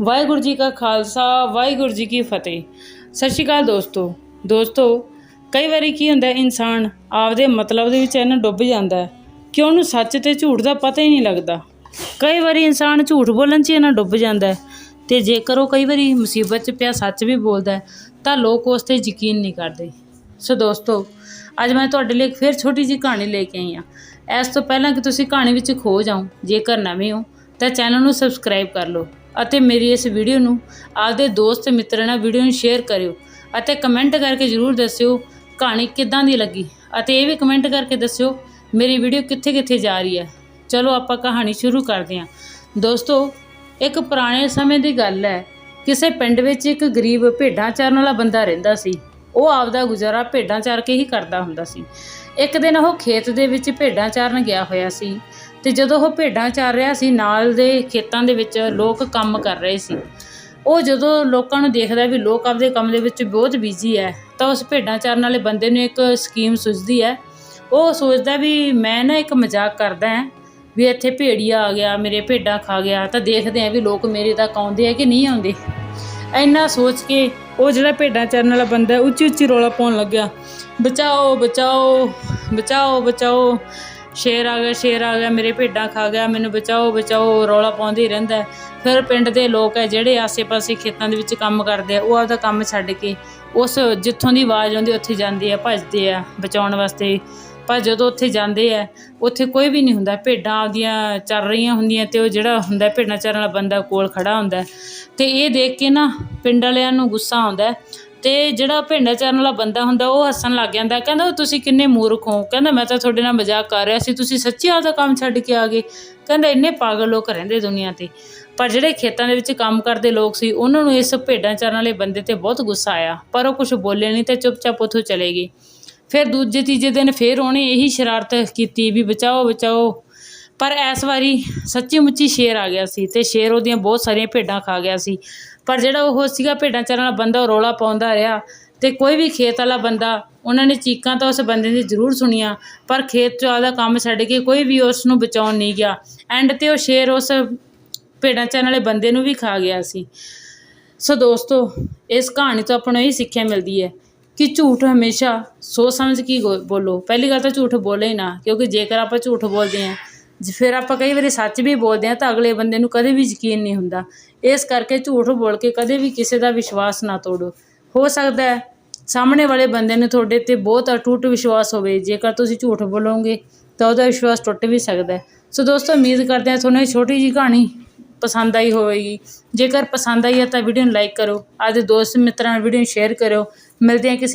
ਵਾਹਿਗੁਰੂ ਜੀ ਕਾ ਖਾਲਸਾ ਵਾਹਿਗੁਰੂ ਜੀ ਕੀ ਫਤਿਹ। ਸਤਿ ਸ਼੍ਰੀ ਅਕਾਲ ਦੋਸਤੋ। ਦੋਸਤੋ ਕਈ ਵਾਰੀ ਕੀ ਹੁੰਦਾ ਹੈ, ਇਨਸਾਨ ਆਪਦੇ ਮਤਲਬ ਦੇ ਵਿੱਚ ਇਹਨਾਂ ਡੁੱਬ ਜਾਂਦਾ ਹੈ ਕਿ ਉਹਨੂੰ ਸੱਚ ਤੇ ਝੂਠ ਦਾ ਪਤਾ ਹੀ ਨਹੀਂ ਲੱਗਦਾ। ਕਈ ਵਾਰੀ ਇਨਸਾਨ ਝੂਠ ਬੋਲਣ 'ਚ ਹੀ ਇਹਨਾਂ ਡੁੱਬ ਜਾਂਦਾ ਹੈ ਤੇ ਜੇਕਰ ਉਹ ਕਈ ਵਾਰੀ ਮੁਸੀਬਤ 'ਚ ਪਿਆ ਸੱਚ ਵੀ ਬੋਲਦਾ ਹੈ ਤਾਂ ਲੋਕ ਉਸ ਤੇ ਯਕੀਨ ਨਹੀਂ ਕਰਦੇ। ਸੋ ਦੋਸਤੋ ਅੱਜ ਮੈਂ ਤੁਹਾਡੇ ਲਈ ਇੱਕ ਫਿਰ ਛੋਟੀ ਜਿਹੀ ਕਹਾਣੀ ਲੈ ਕੇ ਆਈ ਹਾਂ। ਇਸ ਤੋਂ ਪਹਿਲਾਂ ਕਿ ਤੁਸੀਂ ਕਹਾਣੀ ਵਿੱਚ ਖੋ ਜਾਓ ਜੇਕਰ ਨਵੇਂ ਹੋ ਤਾਂ ਚੈਨਲ ਨੂੰ ਸਬਸਕ੍ਰਾਈਬ ਕਰ ਲਓ। ਅਤੇ ਮੇਰੀ ਇਸ ਵੀਡੀਓ ਨੂੰ ਆਪਦੇ ਦੋਸਤ ਮਿੱਤਰਾਂ ਨਾਲ ਵੀਡੀਓ ਨੂੰ ਸ਼ੇਅਰ ਕਰਿਓ ਅਤੇ ਕਮੈਂਟ ਕਰਕੇ ਜ਼ਰੂਰ ਦੱਸਿਓ ਕਹਾਣੀ ਕਿੱਦਾਂ ਦੀ ਲੱਗੀ ਅਤੇ ਇਹ ਵੀ ਕਮੈਂਟ ਕਰਕੇ ਦੱਸਿਓ ਮੇਰੀ ਵੀਡੀਓ ਕਿੱਥੇ ਕਿੱਥੇ ਜਾ ਰਹੀ ਹੈ। ਚਲੋ ਆਪਾਂ ਕਹਾਣੀ ਸ਼ੁਰੂ ਕਰਦੇ ਹਾਂ। ਦੋਸਤੋ, ਇੱਕ ਪੁਰਾਣੇ ਸਮੇਂ ਦੀ ਗੱਲ ਹੈ, ਕਿਸੇ ਪਿੰਡ ਵਿੱਚ ਇੱਕ ਗਰੀਬ ਭੇਡਾਂ ਚਾਰਨ ਵਾਲਾ ਬੰਦਾ ਰਹਿੰਦਾ ਸੀ। ਉਹ ਆਪਦਾ ਗੁਜ਼ਾਰਾ ਭੇਡਾਂ ਚਾਰ ਕੇ ਹੀ ਕਰਦਾ ਹੁੰਦਾ ਸੀ। ਇੱਕ ਦਿਨ ਉਹ ਖੇਤ ਦੇ ਵਿੱਚ ਭੇਡਾਂ ਚਾਰਨ ਗਿਆ ਹੋਇਆ ਸੀ ਤੇ ਜਦੋਂ ਉਹ ਭੇਡਾਂ ਚਾਰ ਰਿਹਾ ਸੀ, ਨਾਲ ਦੇ ਖੇਤਾਂ ਦੇ ਵਿੱਚ ਲੋਕ ਕੰਮ ਕਰ ਰਹੇ ਸੀ। ਉਹ ਜਦੋਂ ਲੋਕਾਂ ਨੂੰ ਦੇਖਦਾ ਵੀ ਲੋਕ ਆਪਦੇ ਕੰਮ ਦੇ ਵਿੱਚ ਬਹੁਤ ਬਿਜ਼ੀ ਹੈ ਤਾਂ ਉਸ ਭੇਡਾਂ ਚਾਰਨ ਵਾਲੇ ਬੰਦੇ ਨੂੰ ਇੱਕ ਸਕੀਮ ਸੁਝਦੀ ਹੈ ਉਹ ਸੋਚਦਾ ਵੀ ਮੈਂ ਨਾ ਇੱਕ ਮਜ਼ਾਕ ਕਰਦਾ ਹਾਂ ਵੀ ਇੱਥੇ ਭੇੜੀਆ ਆ ਗਿਆ, ਮੇਰੇ ਭੇਡਾਂ ਖਾ ਗਿਆ, ਤਾਂ ਦੇਖਦੇ ਆ ਵੀ ਲੋਕ ਮੇਰੇ ਤੱਕ ਆਉਂਦੇ ਆ ਕਿ ਨਹੀਂ ਆਉਂਦੇ। ਇੰਨਾ ਸੋਚ ਕੇ ਉਹ ਜਿਹੜਾ ਭੇਡਾਂ ਚਰਨ ਵਾਲਾ ਬੰਦਾ ਉੱਚੀ ਉੱਚੀ ਰੋਲਾ ਪਾਉਣ ਲੱਗਿਆ। ਬਚਾਓ ਬਚਾਓ ਬਚਾਓ ਬਚਾਓ। ਸ਼ੇਰ ਆ ਗਿਆ, ਸ਼ੇਰ ਆ ਗਿਆ, ਮੇਰੇ ਭੇਡਾਂ ਖਾ ਗਿਆ, ਮੈਨੂੰ ਬਚਾਓ ਬਚਾਓ, ਰੌਲਾ ਪਾਉਂਦੇ ਹੀ। ਰਹਿੰਦਾ ਫਿਰ ਪਿੰਡ ਦੇ ਲੋਕ ਹੈ, ਜਿਹੜੇ ਆਸੇ-ਪਾਸੇ ਖੇਤਾਂ ਦੇ ਵਿੱਚ ਕੰਮ ਕਰਦੇ ਆ, ਉਹ ਆਪਦਾ ਕੰਮ ਛੱਡ ਕੇ, ਉਸ ਜਿੱਥੋਂ ਦੀ ਆਵਾਜ਼ ਆਉਂਦੀ, ਉੱਥੇ ਜਾਂਦੇ ਆ, ਭੱਜਦੇ ਆ ਬਚਾਉਣ ਵਾਸਤੇ। ਪਰ ਜਦੋਂ ਉੱਥੇ ਜਾਂਦੇ ਹੈ ਉੱਥੇ ਕੋਈ ਵੀ ਨਹੀਂ ਹੁੰਦਾ। ਭੇਡਾਂ ਆਪਦੀਆਂ ਚੱਲ ਰਹੀਆਂ ਹੁੰਦੀਆਂ ਅਤੇ ਉਹ ਜਿਹੜਾ ਹੁੰਦਾ, ਭੇਡਾਂ ਚਰਨ ਵਾਲਾ ਬੰਦਾ ਕੋਲ ਖੜ੍ਹਾ ਹੁੰਦਾ। ਅਤੇ ਇਹ ਦੇਖ ਕੇ ਨਾ ਪਿੰਡ ਵਾਲਿਆਂ ਨੂੰ ਗੁੱਸਾ ਆਉਂਦਾ। ਅਤੇ ਜਿਹੜਾ ਭੇਡਾਂ ਚਾਰਨ ਵਾਲਾ ਬੰਦਾ ਹੁੰਦਾ, ਉਹ ਹੱਸਣ ਲੱਗ ਜਾਂਦਾ। ਕਹਿੰਦਾ, ਉਹ ਤੁਸੀਂ ਕਿੰਨੇ ਮੂਰਖ ਹੋ? ਕਹਿੰਦਾ, ਮੈਂ ਤਾਂ ਤੁਹਾਡੇ ਨਾਲ ਮਜ਼ਾਕ ਕਰ ਰਿਹਾ ਸੀ। ਤੁਸੀਂ ਸੱਚੀ ਆਪਦਾ ਕੰਮ ਛੱਡ ਕੇ ਆ ਗਏ? ਕਹਿੰਦਾ, ਇੰਨੇ ਪਾਗਲ ਲੋਕ ਰਹਿੰਦੇ ਦੁਨੀਆ ਤੇ। ਪਰ ਜਿਹੜੇ ਖੇਤਾਂ ਦੇ ਵਿੱਚ ਕੰਮ ਕਰਦੇ ਲੋਕ ਸੀ, ਉਹਨਾਂ ਨੂੰ ਇਸ ਭੇਡਾਂ ਚਾਰਨ ਵਾਲੇ ਬੰਦੇ ਤੇ ਬਹੁਤ ਗੁੱਸਾ ਆਇਆ। ਪਰ ਉਹ ਕੁਝ ਬੋਲੇ ਨਹੀਂ ਤੇ ਚੁੱਪਚਾਪ ਉੱਥੋਂ ਚਲੇ ਗਏ। ਫਿਰ ਦੂਜੇ ਤੀਜੇ ਦਿਨ ਫਿਰ ਉਹਨੇ ਇਹੀ ਸ਼ਰਾਰਤ ਕੀਤੀ ਵੀ ਬਚਾਓ ਬਚਾਓ। ਪਰ ਇਸ ਵਾਰੀ ਸੱਚੀ ਮੁੱਚੀ ਸ਼ੇਰ ਆ ਗਿਆ ਸੀ ਤੇ ਸ਼ੇਰ ਉਹਦੀਆਂ ਬਹੁਤ ਸਾਰੀਆਂ ਭੇਡਾਂ ਖਾ ਗਿਆ ਸੀ। ਪਰ ਜਿਹੜਾ ਉਹ ਸੀਗਾ ਭੇਡਾਂ ਚਾਰਨ ਵਾਲਾ ਬੰਦਾ ਉਹ ਰੌਲਾ ਪਾਉਂਦਾ ਰਿਹਾ ਤੇ ਕੋਈ ਵੀ ਖੇਤ ਵਾਲਾ ਬੰਦਾ, ਉਹਨਾਂ ਨੇ ਚੀਕਾਂ ਤਾਂ ਉਸ ਬੰਦੇ ਦੀ ਜ਼ਰੂਰ ਸੁਣੀਆਂ, ਪਰ ਖੇਤ 'ਚ ਆਪਦਾ ਕੰਮ ਛੱਡ ਕੇ ਕੋਈ ਵੀ ਉਸ ਨੂੰ ਬਚਾਉਣ ਨਹੀਂ ਗਿਆ। ਐਂਡ ਤੇ ਉਹ ਸ਼ੇਰ ਉਸ ਭੇਡਾਂ ਚਰਨ ਵਾਲੇ ਬੰਦੇ ਨੂੰ ਵੀ ਖਾ ਗਿਆ ਸੀ। ਸੋ ਦੋਸਤੋ, ਇਸ ਕਹਾਣੀ ਤੋਂ ਆਪਾਂ ਨੂੰ ਇਹ ਸਿੱਖਿਆ ਮਿਲਦੀ ਹੈ ਕਿ ਝੂਠ ਹਮੇਸ਼ਾ ਸੋਚ ਸਮਝ ਕੇ ਗੋ- ਬੋਲੋ। ਪਹਿਲੀ ਗੱਲ ਤਾਂ ਝੂਠ ਬੋਲੇ ਹੀ ਨਾ, ਕਿਉਂਕਿ ਜੇਕਰ ਆਪਾਂ ਝੂਠ ਬੋਲਦੇ ਹਾਂ ਫਿਰ ਆਪਾਂ ਕਈ ਵਾਰੀ ਸੱਚ ਵੀ ਬੋਲਦੇ ਹਾਂ ਤਾਂ ਅਗਲੇ ਬੰਦੇ ਨੂੰ ਕਦੇ ਵੀ ਯਕੀਨ ਨਹੀਂ ਹੁੰਦਾ। ਇਸ ਕਰਕੇ ਝੂਠ ਬੋਲ ਕੇ ਕਦੇ ਵੀ ਕਿਸੇ ਦਾ ਵਿਸ਼ਵਾਸ ਨਾ ਤੋੜੋ। ਹੋ ਸਕਦਾ ਹੈ ਸਾਹਮਣੇ ਵਾਲੇ ਬੰਦੇ ਨੂੰ ਤੁਹਾਡੇ ਤੇ ਬਹੁਤ ਅਟੁੱਟ ਵਿਸ਼ਵਾਸ ਹੋਵੇ। ਜੇਕਰ ਤੁਸੀਂ ਝੂਠ ਬੋਲੋਗੇ ਤਾਂ ਉਹਦਾ ਵਿਸ਼ਵਾਸ ਟੁੱਟ ਵੀ ਸਕਦਾ ਹੈ। ਸੋ ਦੋਸਤੋ, ਉਮੀਦ ਕਰਦੇ ਹਾਂ ਤੁਹਾਨੂੰ ਇਹ ਛੋਟੀ ਜੀ ਕਹਾਣੀ ਪਸੰਦ ਆਈ ਹੋਵੇਗੀ। ਜੇਕਰ ਪਸੰਦ ਆਈ ਹੈ ਤਾਂ ਵੀਡੀਓ ਨੂੰ ਲਾਈਕ ਕਰੋ। ਆਪਦੇ ਦੋਸਤ ਮਿੱਤਰਾਂ ਨਾਲ ਵੀਡੀਓ ਨੂੰ ਸ਼ੇਅਰ ਕਰੋ ਮਿਲਦੇ ਹਾਂ ਕਿਸੇ